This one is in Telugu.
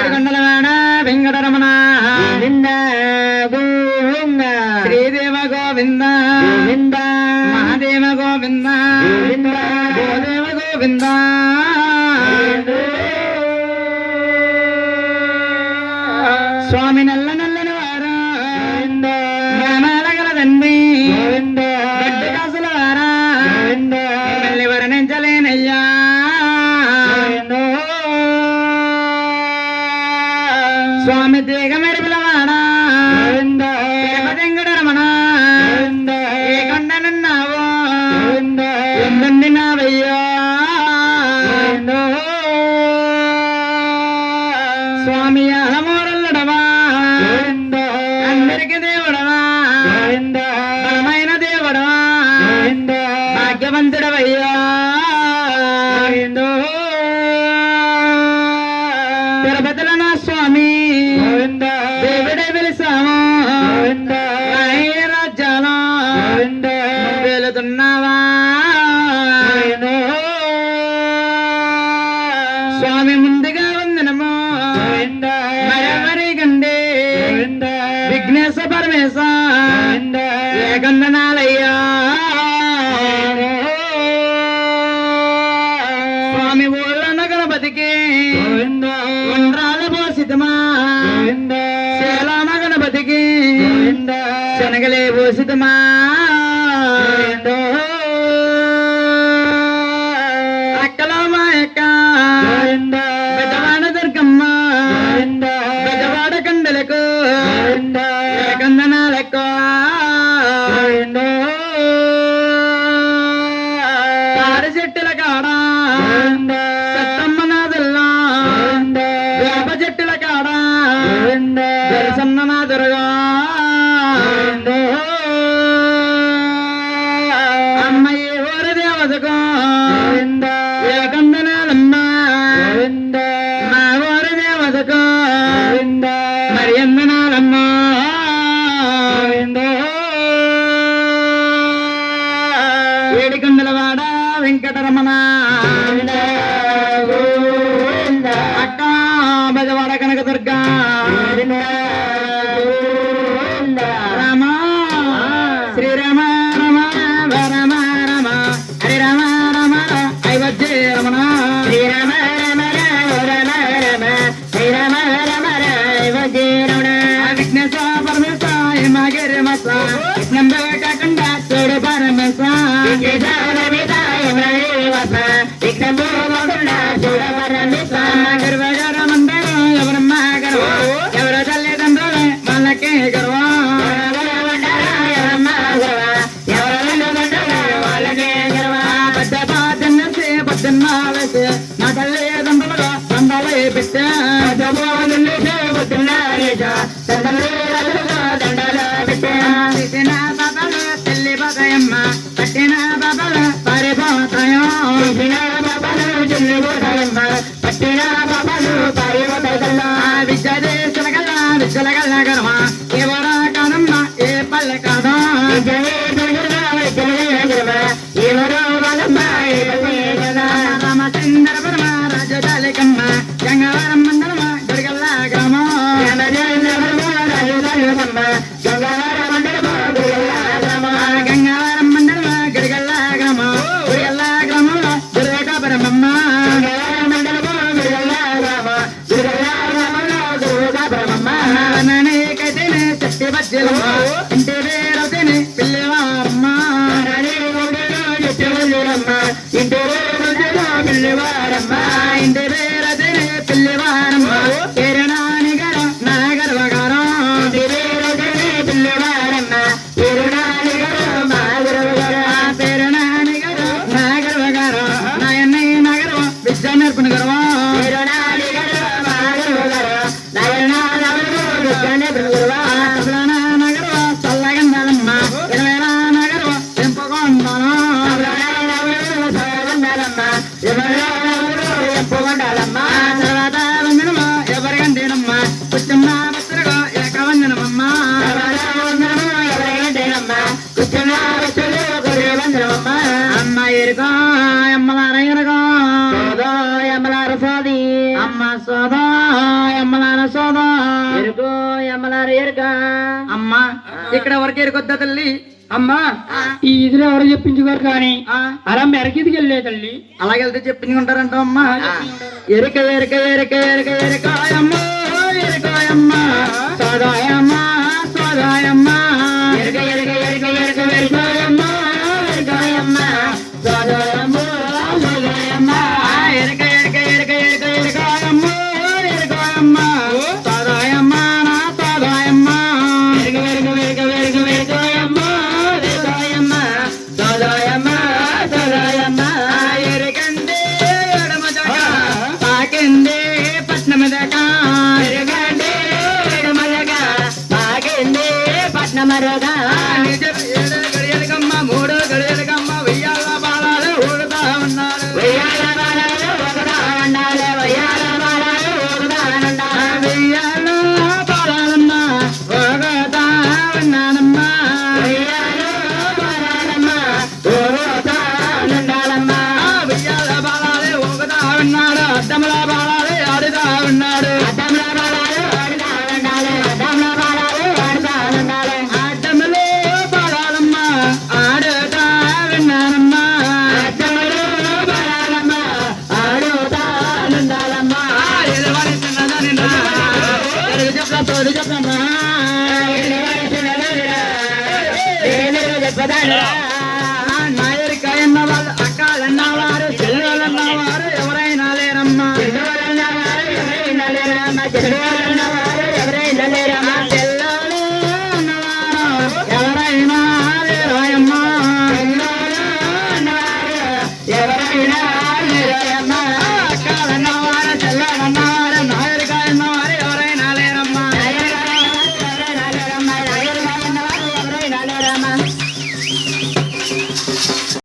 ఏడుగండలవాడ వెంకటరమణ. గోవింద శ్రీదేవ గోవింద. గోవింద మహాదేవ గోవింద. గోదేవ గోవింద. స్వామి నల్లని வையா వందనాలయ్యా స్వామి ఊళ్ళన్న గణపతికి ఉండ్రాల పోసితమా శేలాన గణపతికి శనగలే పోసితమా గట్టిల కాడా? దర్శన్ననా జరగా man. ఉండాలమ్మా తర్వాత వందనమా ఎవరికం దేనమ్మా కూర్చున్న బస్సులుగా ఏక వందనమమ్మా కూర్చున్న బస్సులు వందనమమ్మా అమ్మ ఎరుగో అమ్మలార ఎరుగో సోదో అమ్మలార అమ్మ సోదో అమ్మలార సోదో. ఎరుగో అమ్మలార ఎరుగా అమ్మ ఇక్కడ వరకు ఎరుకొద్దా తల్లి? అమ్మా ఈ ఇదిలో ఎవరు చెప్పించుకోరు కానీ? అలా మెరకిదికి వెళ్ళే తల్లి. అలాగెళ్తే చెప్పించుకుంటారంట అమ్మా. ఎరుక ఎరక ఎరక ఎరక ఎరకాయమ్మ ఎరకాయమ్మ. సదాయమ్మ సదాయమ్మ. నమరోగా నిజ నాయరికాయన్నవాళ్ళు అక్కాలన్నవారు చెల్లెలన్నవారు ఎవరైనా లేరమ్మా ఎవరైనా లేరమ్మా చెల్లెలన్నవారు ఎవరైనా లేరమ్మా ఎవరైనా ఎవరైనా అక్కాలన్నవారు